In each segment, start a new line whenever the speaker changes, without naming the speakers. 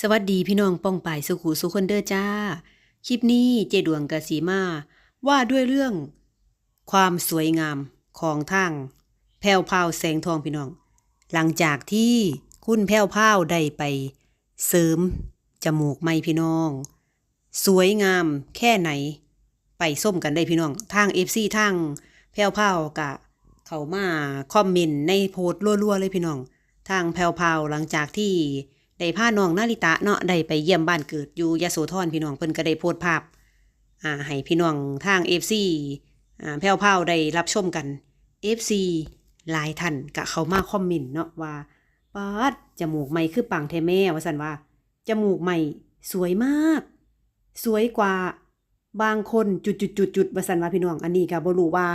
สวัสดีพี่น้องป้องป่ายสุขูสุคนเดอร์จ้า คลิปนี้เจดวงกะสีมา ว่าด้วยเรื่อง ความสวยงามของทางแพ้วพาวแสงทองพี่น้อง หลังจากที่คุณแพ้วพาวได้ไป เสริม จมูกไม่พี่น้อง สวยงามแค่ไหน ไปส้มกันได้พี่น้อง ทางเอฟซีทางแพ้วพาวกะ เขามาคอมเมนต์ในโพสต์รัวๆเลยพี่น้อง ทางแพรวพาวหลังจากที่ ได้พาน้องนาริตะเนาะได้ไปเยี่ยมบ้านเกิดอยู่ยะโสธรพี่น้องเพิ่นก็ได้โพสต์ภาพอ่าให้พี่น้องทาง FC อ่าแพรวพราได้รับชมกัน FC หลายท่านก็เข้ามาคอมเมนต์เนาะว่าปาดจมูกใหม่คือปังแท้แม่ว่าซันว่า จมูกใหม่สวยมาก สวยกว่าบางคนจุดๆๆๆว่าซันว่าพี่น้องอันนี้ก็บ่รู้ว่า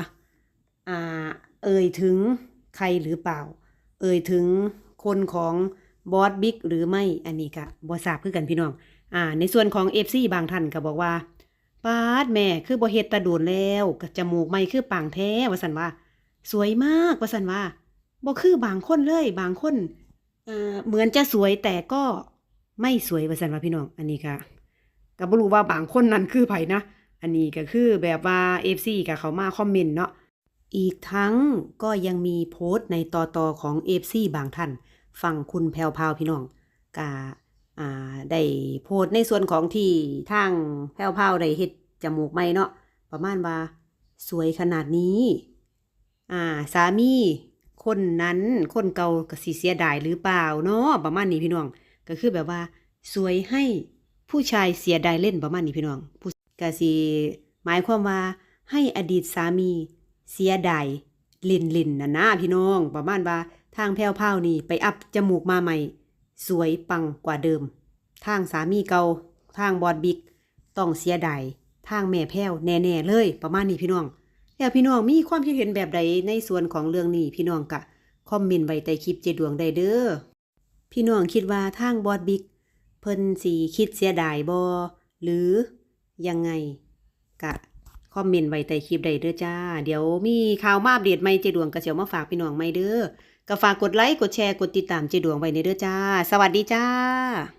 อ่า เอ่ยถึงใครหรือเปล่า เอ่ยถึงคนของ บอสบิ๊กหรือไม่อันนี้ก็บ่ทราบคือกันพี่น้อง อ่า ในส่วนของ FC บางท่านก็บอกว่าปาดแม่คือบ่เฮ็ดตาโดนแล้วก็จมูกไม่คือปังแท้ว่าซั่นว่า สวยมากว่าซั่นว่าบ่คือบางคนเลย บางคนเอ่าเหมือนจะสวยแต่ก็ไม่สวยว่าซั่นว่าพี่น้อง อันนี้ก็ก็บ่รู้ว่าบางคนนั้นคือไผนะอันนี้ก็คือแบบว่า FC ก็เขามาคอมเมนต์เนาะอีกทั้งก็ยังมีโพสต์ในต่อตอของเอฟซีบางท่าน ฟังคุณแพวพาวพี่น้องกาอ่าได้โพสในส่วนของที่ทางแพวพาวได้เฮ็ดจมูกใหม่เนาะประมาณว่า สวยขนาดนี้ อ่า สามี คนนั้นคนเก่าก็สิเสียดายหรือเปล่าเนาะประมาณนี้พี่น้อง ก็คือแบบว่า สวยให้ผู้ชายเสียดายเล่นประมาณนี้พี่น้องผู้กสิหมายความว่า ให้อดีตสามีเสียดายลินลินนะนะพี่น้อง ประมาณว่า ทางแพ้วพราวนี่ไปอัพจมูกมาใหม่ สวยปังกว่าเดิม ทางสามีเก่าทางบอดบิ๊กต้องเสียดายทางแม่แพ้วแน่ๆเลยประมาณนี้พี่น้อง แล้วพี่น้องมีความคิดเห็นแบบใดในส่วนของเรื่องนี้พี่น้องกะคอมเมนต์ไว้ใต้คลิปเจดวงได้เด้อพี่น้องคิดว่าทางบอดบิ๊กเพิ่นสีคิดเสียดายบ่หรือยังไงกะคอมเมนต์ไว้ใต้คลิปได้เด้อจ้า เดี๋ยวมีข่าวมาอัปเดตใหม่เจดวงก็สิเอามาฝากพี่น้องใหม่เด้อ ก็ฝากกดไลค์กดแชร์กดติดตามเจดวงไว้ในเด้อจ้า สวัสดีจ้า